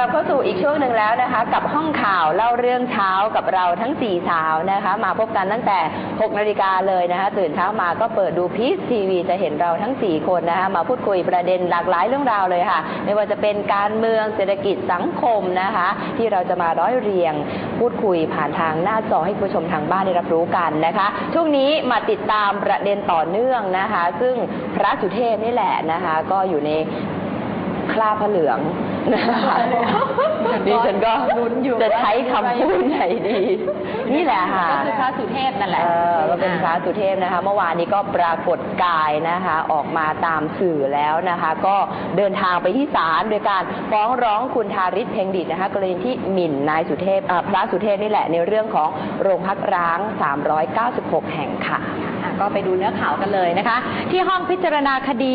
ลับเข้าสู่อีกช่วงหนึ่งแล้วนะคะ กับห้องข่าวเล่าเรื่องเช้ากับเราทั้ง 4 สาวนะคะ มาพบกันตั้งแต่ 6 นาฬิกาเลยนะคะ ตื่นเช้ามาก็เปิดดูพีซทีวีจะเห็นเราทั้ง 4 คนนะคะ มาพูดคุยประเด็นหลากหลายเรื่องราวเลยค่ะ ไม่ว่าจะเป็นการเมืองเศรษฐกิจสังคมนะคะ ที่เราจะมาร้อยเรียง พูดคุยผ่านทางหน้าจอให้ผู้ชมทางบ้านได้รับรู้กันนะคะ ช่วงนี้มาติดตามประเด็นต่อเนื่องนะคะ ซึ่งพระสุเทพนี่แหละนะคะ ก็อยู่ในคราบพระเหลือง นะคะดิฉันก็ลุ้นอยู่จะใช้คำพูดไหนดี นี่แหละค่ะก็คือพระสุเทพนั่นแหละเออก็เป็นพระสุเทพนะคะ เมื่อวานนี้ก็ปรากฏกายนะคะ ออกมาตามสื่อแล้วนะคะ ก็เดินทางไปที่ศาลโดยการฟ้องร้องคุณทาริศเพ็งดิตนะคะกรณีที่หมิ่นนายสุเทพอ่าพระสุเทพนี่แหละในเรื่องของโรงพักร้าง 396 แห่งค่ะอะ ก็ไปดูเนื้อข่าวกันเลยนะคะ ที่ห้องพิจารณาคดี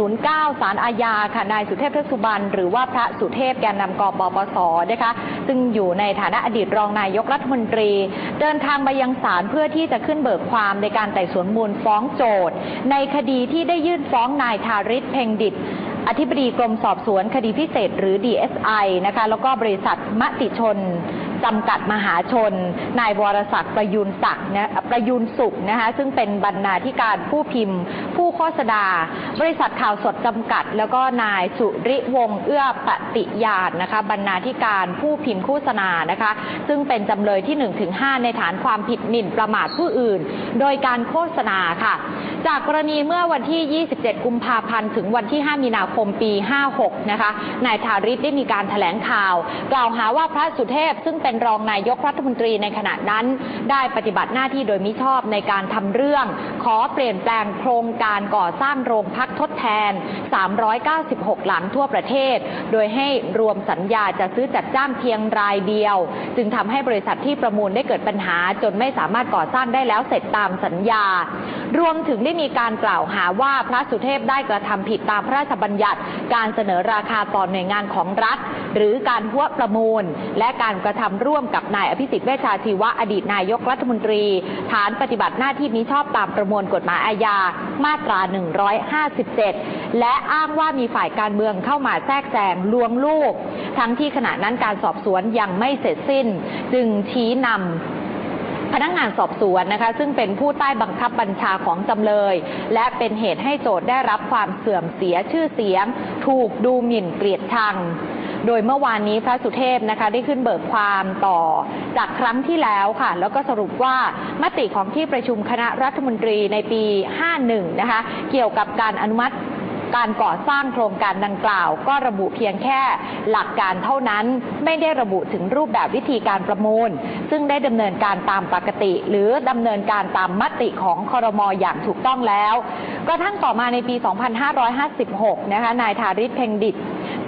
709 สารอาญาค่ะนายสุเทพเทือกสุบรรณหรือว่าพระสุเทพแกนนำกปปสนะคะ ซึ่งอยู่ในฐานะอดีตรองนายกรัฐมนตรี เดินทางมายังศาลเพื่อที่จะขึ้นเบิกความในการไต่สวนมูลฟ้องโจทย์ในคดีที่ได้ยื่นฟ้องนายทาริศเพ็งดิตอธิบดีกรมสอบสวนคดีพิเศษหรือ DSI นะคะ แล้วก็บริษัทมติชน จำกัดมหาชน นายวรศักดิ์ประยุนศักดิ์นะประยุนสุขนะคะซึ่งเป็นบรรณาธิการผู้พิมพ์ ผู้โฆษณาบริษัทข่าวสดจำกัด แล้วก็นายสุริวงศ์เอื้อปฏิญาณนะคะบรรณาธิการผู้พิมพ์โฆษณานะคะ ซึ่งเป็นจำเลยที่1-5ในฐานความผิดหมิ่นประมาทผู้อื่น โดยการโฆษณาค่ะ จากกรณีเมื่อวันที่ 27 กุมภาพันธ์ถึงวันที่ 5 มีนาคมปี 56 นะคะนายทาริศได้มีการถแถลงข่าว กล่าวหาว่าพระสุเทพซึ่งเป็นรองนายกรัฐมนตรีในขณะนั้น ได้ปฏิบัติหน้าที่โดยมิชอบในการทำเรื่อง ขอเปลี่ยนแปลงโครงการก่อสร้างโรงพักทดแทน 396 หลังทั่วประเทศ โดยให้รวมสัญญาจะซื้อจัดจ้างเพียงรายเดียว จึงทำให้บริษัทที่ประมูลได้เกิดปัญหา จนไม่สามารถก่อสร้างได้แล้วเสร็จตามสัญญา รวมถึงได้มีการกล่าวหาว่าพระสุเทพได้กระทำผิดตามพระราชบัญญัติ การเสนอราคาต่อหน่วยงานของรัฐ หรือการหัวประมูล และการกระทำร่วมกับนายอภิสิทธิ์เวชชาชีวะอดีตนายกรัฐมนตรี ฐานปฏิบัติหน้าที่มิชอบตามประมวลกฎหมายอาญามาตรา 157 และอ้างว่ามีฝ่ายการเมืองเข้ามาแทรกแซงลวงลูก ทั้งที่ขณะนั้นการสอบสวนยังไม่เสร็จสิ้น จึงชี้นำพนักงานสอบสวนนะคะ ซึ่งเป็นผู้ใต้บังคับบัญชาของจำเลย และเป็นเหตุให้โจทย์ได้รับความเสื่อมเสียชื่อเสียง ถูกดูหมิ่นเกลียดชัง โดยเมื่อวานนี้พระสุเทพนะคะได้ขึ้นเบิกความต่อจากครั้งที่แล้วค่ะ แล้วก็สรุปว่ามติของที่ประชุมคณะรัฐมนตรีในปี 51 นะคะ เกี่ยวกับการอนุมัติการก่อสร้างโครงการดังกล่าว ก็ระบุเพียงแค่หลักการเท่านั้นไม่ได้ระบุถึงรูปแบบวิธีการประมูล ซึ่งได้ดำเนินการตามปกติ หรือดำเนินการตามมติของคอรมออย่างถูกต้องแล้ว กระทั่งต่อมาในปี 2556 นะคะนายทาริศเพ็งดิต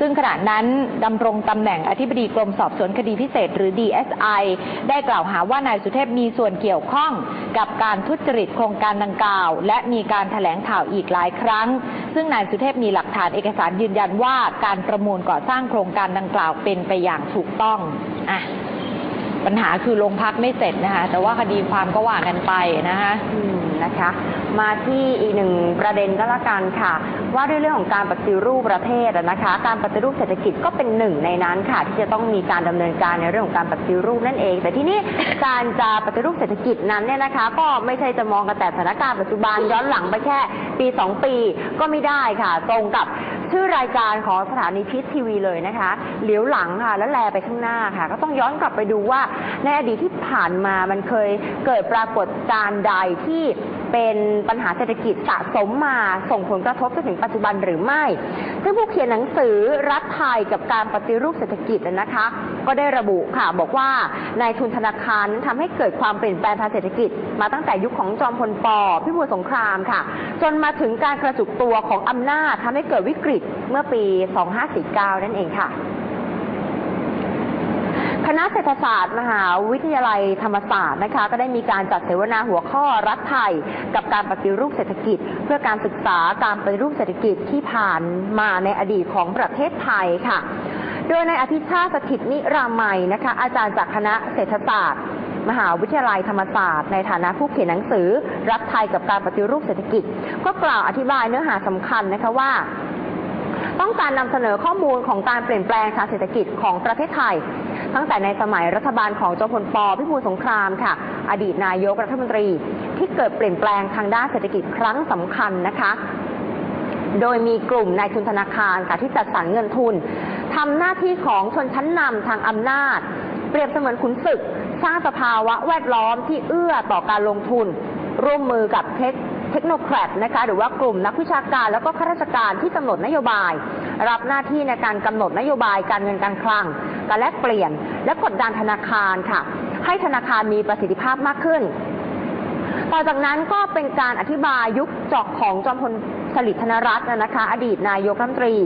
ซึ่งขณะนั้นดำรงตำแหน่งอธิบดีกรมสอบสวนคดีพิเศษ หรือ DSI ได้กล่าวหาว่านายสุเทพมีส่วนเกี่ยวข้องกับการทุจริตโครงการดังกล่าว และมีการถแถลงข่าวอีกหลายครั้ง ซึ่งนายสุเทพมีหลักฐานเอกสารยืนยันว่าการประมูลก่อสร้างโครงการดังกล่าวเป็นไปอย่างถูกต้องอะปัญหาคือโรงพักไม่เสร็จนะคะแต่ว่าคดีความก็ว่ากันไปนะคะนะคะ มาที่อีกหนึ่งประเด็นก็แล้วกันค่ะ ว่าด้วยเรื่องของการปฏิรูปประเทศอะนะคะ การปฏิรูปเศรษฐกิจก็เป็นหนึ่งในนั้นค่ะ ที่จะต้องมีการดำเนินการในเรื่องของการปฏิรูปนั่นเอง แต่ที่นี่การจะปฏิรูปเศรษฐกิจนั้นเนี่ยนะคะ ก็ไม่ใช่จะมองกันแต่สถานการณ์ปัจจุบันย้อนหลังไปแค่ปีสองปีก็ไม่ได้ค่ะ ตรงกับชื่อรายการของสถานีพิษทีวีเลยนะคะเหลียวหลังค่ะแล้วแลไปข้างหน้าค่ะ ก็ต้องย้อนกลับไปดูว่าในอดีตที่ผ่านมามันเคยเกิดปรากฏการณ์ใดที่ เป็นปัญหาเศรษฐกิจสะสมมาส่งผลกระทบจนถึงปัจจุบันหรือไม่ ซึ่งผู้เขียนหนังสือรัฐไทยกับการปฏิรูปเศรษฐกิจนะคะ ก็ได้ระบุค่ะบอกว่านายทุนธนาคารนั้นทำให้เกิดความเปลี่ยนแปลงทางเศรษฐกิจ มาตั้งแต่ยุคของจอมพลปพิบูลสงครามค่ะ จนมาถึงการกระจุกตัวของอำนาจทำให้เกิดวิกฤตเมื่อปี 2549 นั่นเองค่ะ คณะเศรษฐศาสตร์มหาวิทยาลัยธรรมศาสตร์นะคะ ก็ได้มีการจัดเสวนาหัวข้อรัฐไทย กับการปฏิรูปเศรษฐกิจ เพื่อการศึกษาการปฏิรูปเศรษฐกิจที่ผ่านมาในอดีตของประเทศไทยค่ะ โดยในายอภิชาติสถิตนิรามัยนะคะ อาจารย์จากคณะเศรษฐศาสตร์มหาวิทยาลัยธรรมศาสตร์ในฐานะผู้เขียนหนังสือ รัฐไทยกับการปฏิรูปเศรษฐกิจ ก็กล่าวอธิบายเนื้อหาสำคัญนะคะว่า ต้องการนำเสนอข้อมูลของการเปลี่ยนแปลงทางเศรษฐกิจของประเทศไทย ตั้งแต่ในสมัยรัฐบาลของจอมพลปพิบูลสงครามค่ะ อดีตนายกรัฐมนตรี ที่เกิดเปลี่ยนแปลงทางด้านเศรษฐกิจครั้งสำคัญนะคะ โดยมีกลุ่มนายทุนธนาคารค่ะที่จัดสรรเงินทุนทำหน้าที่ของชนชั้นนำทางอำนาจ เปรียบเสมือนขุนศึก สร้างสภาวะแวดล้อมที่เอื้อต่อการลงทุน ร่วมมือกับเทคเทคโนแครดนะคะหรือว่ากลุ่มนักวิชาการแล้วก็ข้าราชการที่กำหนดนโยบาย รับหน้าที่ในการกำหนดนโยบายการเงินการคลัง การแลกเปลี่ยน และกดดันธนาคารค่ะ ให้ธนาคารมีประสิทธิภาพมากขึ้น ต่อจากนั้นก็เป็นการอธิบายยุคจอกของจอมพลสฤษดิ์ธนรัตน์นะคะ อดีตนายกรัฐมนตรี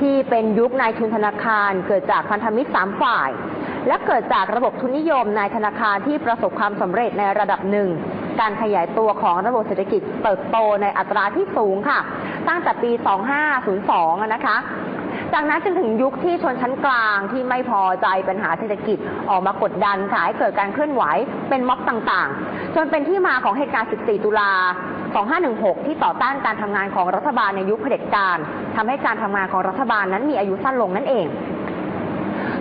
ที่เป็นยุคนายทุนธนาคาร เกิดจากพันธมิตรสามฝ่าย และเกิดจากระบบทุนนิยมในธนาคารที่ประสบความสำเร็จในระดับหนึ่งการขยายตัวของระบบเศรษฐกิจเติบโตในอัตราที่สูงค่ะ ตั้งแต่ปี 2502 นะคะ จากนั้นจนถึงยุคที่ชนชั้นกลางที่ไม่พอใจปัญหาเศรษฐกิจออกมากดดันค่ะให้เกิดการเคลื่อนไหวเป็นม็อบต่างๆ จนเป็นที่มาของเหตุการณ์ 14 ตุลา 2516 ที่ต่อต้านการทำงานของรัฐบาลในยุคเผด็จการทำให้การทำงานของรัฐบาลนั้นมีอายุสั้นลงนั่นเอง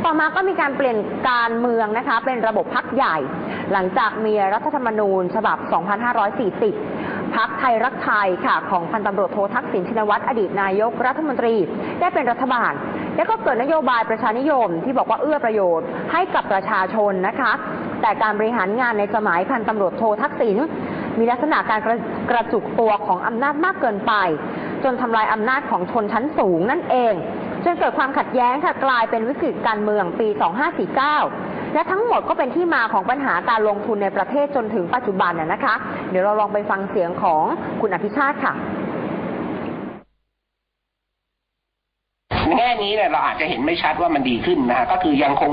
ต่อมาก็มีการเปลี่ยนการเมืองนะคะ เป็นระบบพักใหญ่ หลังจากมีรัฐธรรมนูญฉบับ 2540 พักไทยรักไทยค่ะ ของพันตำรวจโททักษิณชินวัตรอดีตนายกรัฐมนตรี ได้เป็นรัฐบาล และก็เกิดนโยบายประชานิยมที่บอกว่าเอื้อประโยชน์ให้กับประชาชนนะคะ แต่การบริหารงานในสมัยพันตำรวจโททักษิณมีลักษณะการกระกระจุกตัวของอำนาจมากเกินไป จนทำลายอำนาจของชนชั้นสูงนั่นเองจนเกิดความขัดแย้งค่ะกลายเป็นวิกฤตการเมืองปี 2549 และทั้งหมดก็เป็นที่มาของปัญหาการลงทุนในประเทศจนถึงปัจจุบันน่ยนะคะ เดี๋ยวเราลองไปฟังเสียงของคุณอภิชาติค่ะ ใน แง่นี้เนี่ยเราอาจจะเห็นไม่ชัดว่ามันดีขึ้นนะฮะก็คือยังคง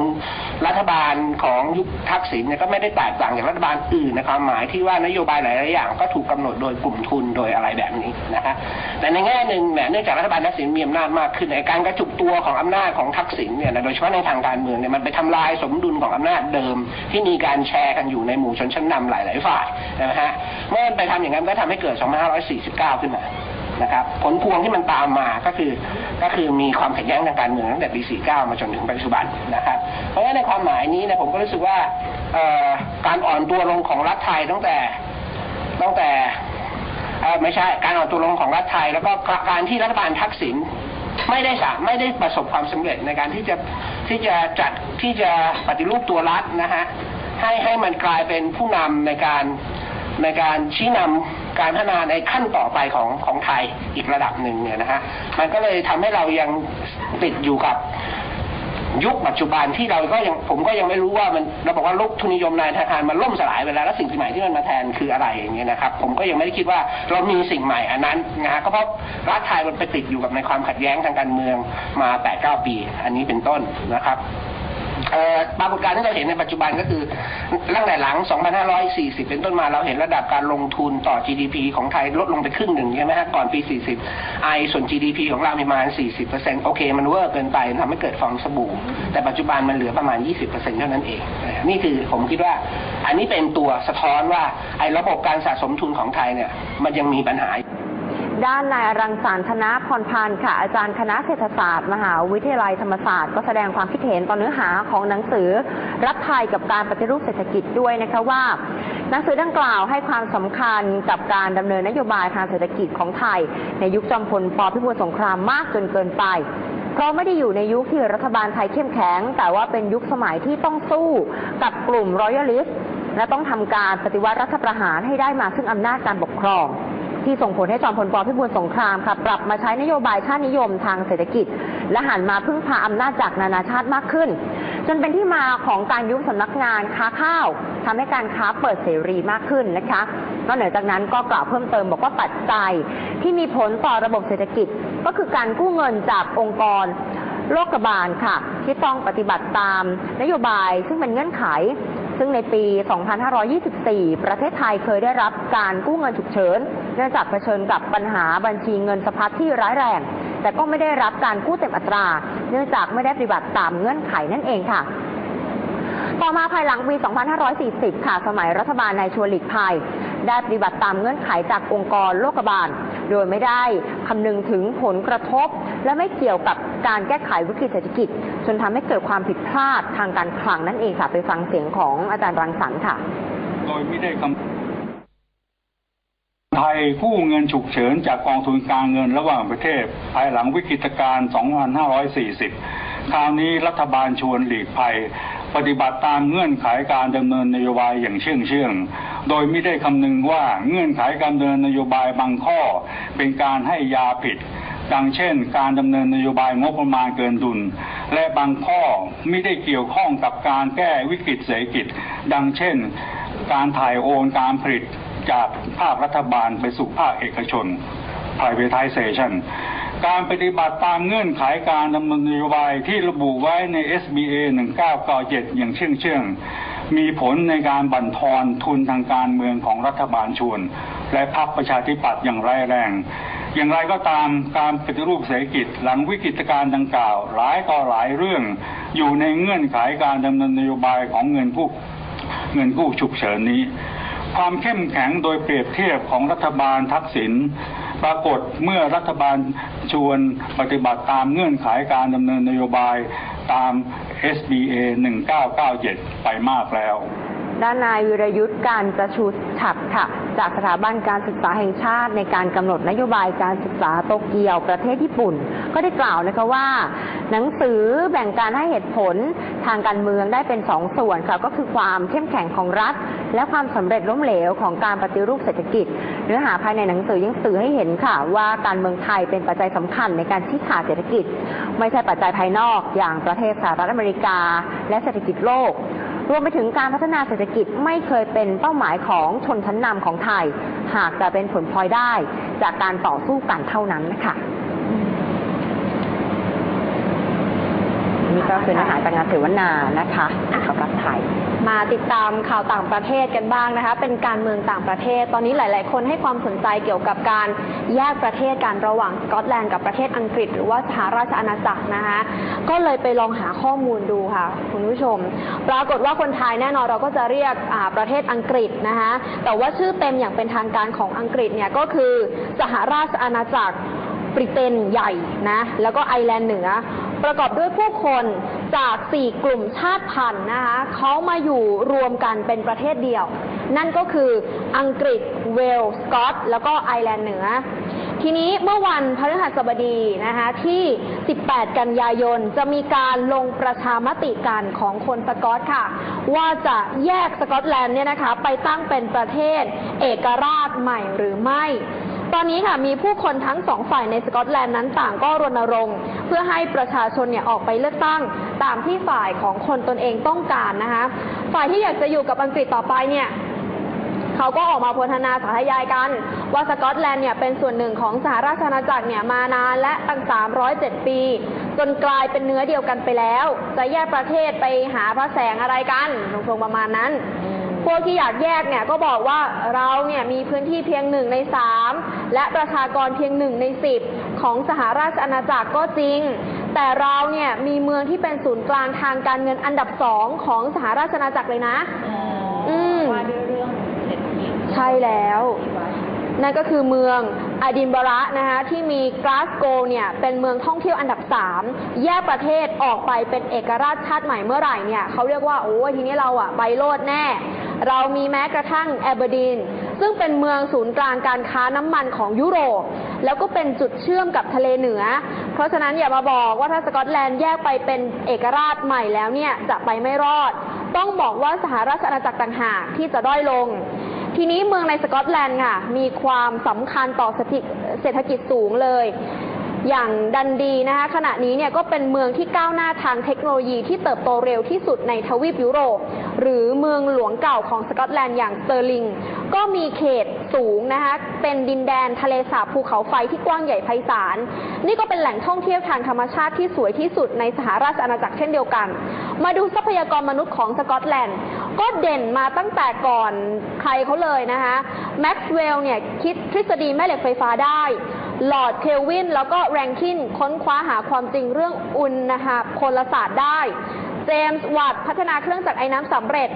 รัฐบาลของยุคทักษิณเนี่ยก็ไม่ได้แตกต่างจากรัฐบาลอื่นในความหมายที่ว่านโยบายหลายๆอย่างก็ถูกกำหนดโดยกลุ่มทุนโดยอะไรแบบนี้นะฮะแต่ในแง่หนึ่งเนี่ยเนื่องจากรัฐบาลทักษิณมีอำนาจมากขึ้นในการกระจุกตัวของอำนาจของทักษิณเนี่ยโดยเฉพาะในทางการเมืองเนี่ยมันไปทำลายสมดุลของอำนาจเดิม ที่มีการแชร์กันอยู่ในหมู่ชนชั้นนำหลาย ๆ ฝ่ายนะฮะเมื่อไปทำอย่างนั้นก็ทำให้เกิด 2549 ขึ้นมา นะครับ ผลพวงที่มันตามมาก็คือก็คือมีความขัดแย้งทางการเมืองตั้งแต่ปี49 มาจนถึงปัจจุบันนะครับ เพราะฉะนั้นในความหมายนี้นี่ยผมก็รู้สึกว่าการอ่อนตัวลงของรัฐไทยตั้งแต่ตั้งแต่ไม่ใช่การอ่อนตัวลงของรัฐไทย แล้วก็การที่รัฐบาลทักษิณไม่ได้สาไม่ได้ประสบความสำเร็จในการที่จะที่จะจัดที่จะปฏิรูปตัวรัฐนะฮะให้ให้มันกลายเป็นผู้นำในการ ในการชี้นำการพัฒนาในขั้นต่อไปของของไทยอีกระดับหนึ่งเนี่ยนะฮะมันก็เลยทำให้เรายังติดอยู่กับยุคปัจจุบันที่เราก็ยังผมก็ยังไม่รู้ว่ามันเราบอกว่าลกทุนนิยมในธนาคารมันล่มสลายไปแล้วแล้วสิ่งใหม่ที่มันมาแทนคืออะไรอย่างเงี้ยนะครับ ผมก็ยังไม่ได้คิดว่าเรามีสิ่งใหม่อันนั้นนะฮะก็เพราะรัฐไทยมันไปติดอยู่กับในความขัดแย้งทางการเมืองมา8-9ปี อันนี้เป็นต้นนะครับ ปรากฏการณ์ที่เราเห็นในปัจจุบันก็คือตั้งแต่หลัง 2540 เป็นต้นมาเราเห็นระดับการลงทุนต่อ GDP ของไทยลดลงไปครึ่งหนึ่งใช่ไหมฮะก่อนปี 40 ไอส่วน GDP ของเรามีประมาณ 40%โอเค มันเวอร์เกินไปทำให้เกิดฟองสบู่ แต่ปัจจุบันมันเหลือประมาณ 20%เท่านั้นเอง นี่คือผมคิดว่าอันนี้เป็นตัวสะท้อนว่าไอ้ระบบการสะสมทุนของไทยเนี่ยมันยังมีปัญหา ด้านนายรังสรรค์ธนพรพันธ์ค่ะ อาจารย์คณะเศรษฐศาสตร์ มหาวิทยาลัยธรรมศาสตร์ ก็แสดงความคิดเห็นต่อเนื้อหาของหนังสือ รัฐไทยกับการปฏิรูปเศรษฐกิจด้วยนะคะว่า หนังสือดังกล่าวให้ความสำคัญกับการดำเนินนโยบายทางเศรษฐกิจของไทย ในยุคจอมพลปพิบูลสงครามมากจนเกินไปเพราะไม่ได้อยู่ในยุคที่รัฐบาลไทยเข้มแข็ง แต่ว่าเป็นยุคสมัยที่ต้องสู้กับกลุ่มรอยัลลิสต์และต้องทำการปฏิวัติรัฐประหารให้ได้มาซึ่งอำนาจการปกครอง ที่ส่งผลให้จอมพลปพิบูลสงครามค่ะปรับมาใช้นโยบายชาตินิยมทางเศรษฐกิจ และหันมาพึ่งพาอำนาจจากนานาชาติมากขึ้น จนเป็นที่มาของการยุบสำนักงานค้าข้าวทำให้การค้าเปิดเสรีมากขึ้นนะคะนอกเหนือจากนั้นก็กล่าวเพิ่มเติมบอกว่าปัจจัยที่มีผลต่อระบบเศรษฐกิจ ก็คือการกู้เงินจากองค์กรโลกบาลค่ะ ที่ต้องปฏิบัติตามนโยบายซึ่งเป็นเงื่อนไข ซึ่งในปี 2524 ประเทศไทยเคยได้รับการกู้เงินฉุกเฉิน นื่องจากเผชิญกับปัญหาบัญชีเงินสะพัดที่ร้ายแรง แต่ก็ไม่ได้รับการกู้เต็มอัตรา เนื่องจากไม่ได้ปฏิบัติตามเงื่อนไขนั่นเองค่ะต่อมาภายหลังปี 2540 ค่ะ สมัยรัฐบาลนายชวนหลีกภัย ได้ปฏิบัติตามเงื่อนไขจากองค์กรโลกบาล โดยไม่ได้คำนึงถึงผลกระทบ และไม่เกี่ยวกับการแก้ไขวิกฤตเศรษฐกิจ จนทำให้เกิดความผิดพลาดทางการคลังนั่นเองค่ะ ไปฟังเสียงของอาจารย์รังสรรค์ค่ะ โดยไม่ได้กำ ไทยกู้เงินฉุกเฉินจากกองทุนการเงินระหว่างประเทศ ภายหลังวิกฤตการณ์2540 คราวนี้รัฐบาลชวนหลีกภัย ปฏิบัติตามเงื่อนไขการดำเนินนโยบายอย่างเชื่องเชื่อง โดยไม่ได้คำนึงว่าเงื่อนไขการดำเนินนโยบายบางข้อ เป็นการให้ยาผิด ดังเช่น การดำเนินนโยบายงบประมาณเกินดุล และบางข้อไม่ได้เกี่ยวข้องกับการแก้วิกฤตเศรษฐกิจ ดังเช่น การถ่ายโอนการผลิต จากภาครัฐบาลไปสู่ภาคเอกชน privatization การปฏิบัติตามเงื่อนไขการดำเนินนโยบายที่ระบุไว้ใน SBA 1997 อย่างเชื่องเชื่องมีผลในการบั่นทอนทุนทางการเมืองของรัฐบาลชวน และพรรคประชาธิปัตย์อย่างร้ายแรง อย่างไรก็ตามการปฏิรูปเศรษฐกิจหลังวิกฤตการณ์ดังกล่าว หลายต่อหลายเรื่อง อยู่ในเงื่อนไขการดำเนินนโยบายของเงินกู้เงินกู้ฉุกเฉินนี้ ความเข้มแข็งโดยเปรียบเทียบของรัฐบาลทักษิณปรากฏเมื่อรัฐบาลชวนปฏิบัติตามเงื่อนไขการดำเนินนโยบายตาม SBA 1997 ไปมากแล้ว ด้านนายวิรยุทธ์การจะชูฉัดค่ะ จากสถาบันการศึกษาแห่งชาติในการกำหนดนโยบายการศึกษาโตเกียวประเทศญี่ปุ่น ก็ได้กล่าวนะคะว่า หนังสือแบ่งการให้เหตุผลทางการเมืองได้เป็นสองส่วนค่ะก็คือความเข้มแข็งของรัฐ และความสำเร็จล้มเหลวของการปฏิรูปเศรษฐกิจ เนื้อหาภายในหนังสือยังสื่อให้เห็นค่ะ ว่าการเมืองไทยเป็นปัจจัยสำคัญในการชี้ขาดเศรษฐกิจ ไม่ใช่ปัจจัยภายนอกอย่างประเทศสหรัฐอเมริกา และเศรษฐกิจโลกรวมไปถึงการพัฒนาเศรษฐกิจไม่เคยเป็นเป้าหมายของชนชั้นนำของไทย หากจะเป็นผลพลอยได้ จากการต่อสู้กันเท่านั้นนะคะนี่ก็คือเนื้อหาจากงานเสวนานะคะกับรัฐไทย มาติดตามข่าวต่างประเทศกันบ้างนะคะ เป็นการเมืองต่างประเทศ ตอนนี้หลาย ๆ คนให้ความสนใจเกี่ยวกับการแยกประเทศกันระหว่างสกอตแลนด์กับประเทศอังกฤษ หรือว่าสหราชอาณาจักรนะคะ ก็เลยไปลองหาข้อมูลดูค่ะ คุณผู้ชม ปรากฏว่าคนไทยแน่นอนเราก็จะเรียกประเทศอังกฤษนะคะ แต่ว่าชื่อเต็มอย่างเป็นทางการของอังกฤษเนี่ยก็คือสหราชอาณาจักรบริเตนใหญ่นะ แล้วก็ไอร์แลนด์เหนือ ประกอบด้วยผู้คนจาก 4 กลุ่มชาติพันธุ์นะคะเขามาอยู่รวมกันเป็นประเทศเดียว นั่นก็คืออังกฤษเวลส์สกอตแล้วก็ไอร์แลนด์เหนือ ทีนี้เมื่อวันพฤหัสบดีนะคะที่ 18 กันยายน จะมีการลงประชามติกันของคนสกอตค่ะ ว่าจะแยกสกอตแลนด์เนี่ยนะคะไปตั้งเป็นประเทศเอกราชใหม่หรือไม่ ตอนนี้ค่ะมีผู้คนทั้งสองฝ่ายในสกอตแลนด์นั้นต่างก็รณรงค์ เพื่อให้ประชาชนเนี่ยออกไปเลือกตั้งตามที่ฝ่ายของคนตนเองต้องการนะคะฝ่ายที่อยากจะอยู่กับอังกฤษต่อไปเนี่ยเขาก็ออกมาโพธนาสาธยายกัน ว่าสกอตแลนด์เนี่ยเป็นส่วนหนึ่งของสหราชอาณาจักรเนี่ยมานานและตั้ง 307 ปี จนกลายเป็นเนื้อเดียวกันไปแล้ว จะแยกประเทศไปหาพระแสงอะไรกันตรงๆประมาณนั้น พวกที่อยากแยกเนี่ยก็บอกว่าเราเนี่ยมีพื้นที่เพียงหนึ่งในสามและประชากรเพียงหนึ่งในสิบของสหราชอาณาจักรก็จริง แต่เราเนี่ยมีเมืองที่เป็นศูนย์กลางทางการเงินอันดับสองของสหราชอาณาจักรเลยนะ อืมว่าด้วยเรื่องเศรษฐกิจใช่แล้วนั่นก็คือเมืองอดินบะระนะคะที่มีกลาสโกว์เนี่ยเป็นเมืองท่องเที่ยวอันดับ 3 แยกประเทศออกไปเป็นเอกราชชาติใหม่เมื่อไหร่เนี่ยเขาเรียกว่าโอ้ยทีนี้เราอะไปโลดแน่ เรามีแม้กระทั่งแอเบอร์ดีน ซึ่งเป็นเมืองศูนย์กลางการค้าน้ำมันของยุโรป แล้วก็เป็นจุดเชื่อมกับทะเลเหนือ เพราะฉะนั้นอย่ามาบอกว่าถ้าสกอตแลนด์แยกไปเป็นเอกราชใหม่แล้วเนี่ยจะไปไม่รอด ต้องบอกว่าสหราชอาณาจักรต่างหากที่จะด้อยลงทีนี้เมืองในสกอตแลนด์ค่ะ มีความสำคัญต่อเศรษฐกิจเศรษฐกิจสูงเลย อย่างดันดีนะคะขณะนี้เนี่ยก็เป็นเมืองที่ก้าวหน้าทางเทคโนโลยีที่เติบโตเร็วที่สุดในทวีปยุโรป หรือเมืองหลวงเก่าของสกอตแลนด์อย่างสเตอร์ลิง ก็มีเขตสูงนะคะเป็นดินแดนทะเลสาบภูเขาไฟที่กว้างใหญ่ไพศาล นี่ก็เป็นแหล่งท่องเที่ยวทางธรรมชาติที่สวยที่สุดในสหราชอาณาจักรเช่นเดียวกัน มาดูทรัพยากรมนุษย์ของสกอตแลนด์ ก็เด่นมาตั้งแต่ก่อนใครเขาเลยนะคะแม็กซ์เวลล์เนี่ยคิดทฤษฎีแม่เหล็กไฟฟ้าได้ หลอร์ดเคลวิน แล้วก็แรงคินค้นคว้าหาความจริงเรื่องอุณหภูมิพลศาสตร์ได้ เจมส์วัตต์พัฒนาเครื่องจักรไอ้น้ำสำเร็จ